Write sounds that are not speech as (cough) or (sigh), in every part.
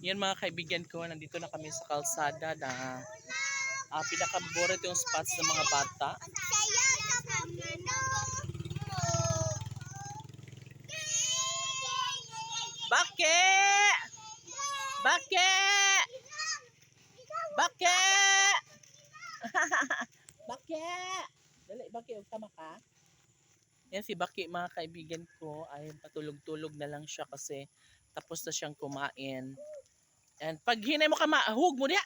Yan mga kaibigan ko, nandito na kami sa kalsada na uh, pinakaborito yung spots ng mga bata. Bake! Bake! Bake! (laughs) Bake! Dali, Bake, huwag tama ka. Yan si Baki, mga kaibigan ko, ay patulog-tulog na lang siya kasi tapos na siyang kumain. And pag hinay mo ka, mahug mo niya.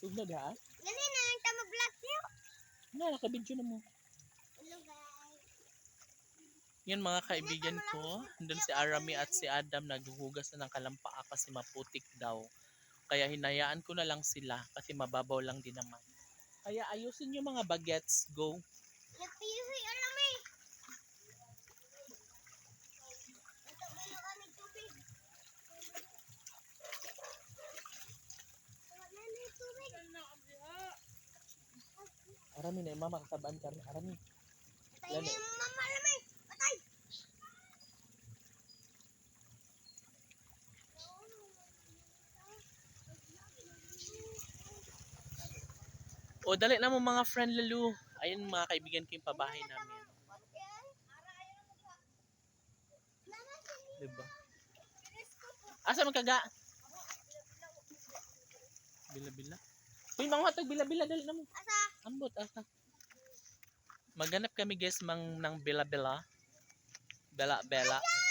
Tugnog ha? Dali na lang tamo vlog niyo. Na, nakabidyo na mo. Hello guys. Yun mga kaibigan ko, doon si Arami at si Adam naghuhugas na ng kalampaa kasi maputik daw. Kaya hinayaan ko na lang sila kasi mababaw lang din naman. Kaya ayusin yung mga bagets, go. Kami. Arami na yung mama kasabaan ka rin. Arami. Patay na yung mama alam eh. Patay. O dali na mo mga friend lalu. Ayun mga kaibigan ko yung pabahay namin. Diba? Asa man kaga? Bila-bila. Uy, mga hatag bila-bila. Dali na mo. Asa? Ambot, asa. Maghanap kami guys mang ng bila-bila. Bela-bela. Ara!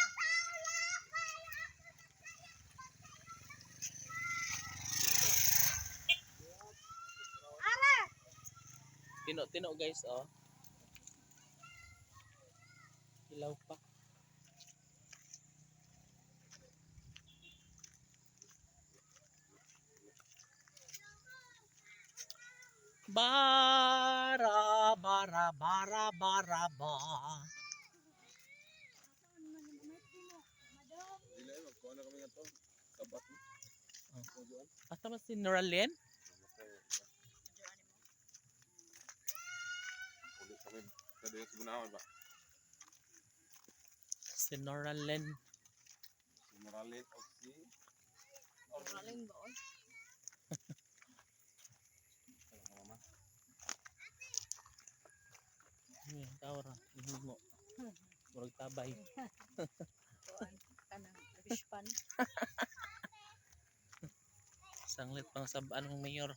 Tino-tino guys, oh. Ilaw pa. Bara, bara, bara, bara, ba. Dili ay magkuha na kami nga to. Kabat mo. Asa man si Noralyn? Kami. Kada yung sibunawan ba? Si Noralyn. Si Moralin o si... Maling ba oy? Mama? Yan, tawra. Ihog mo. Murag tabay. Kanang abispan. Sanglit pang sabaan ng mayor.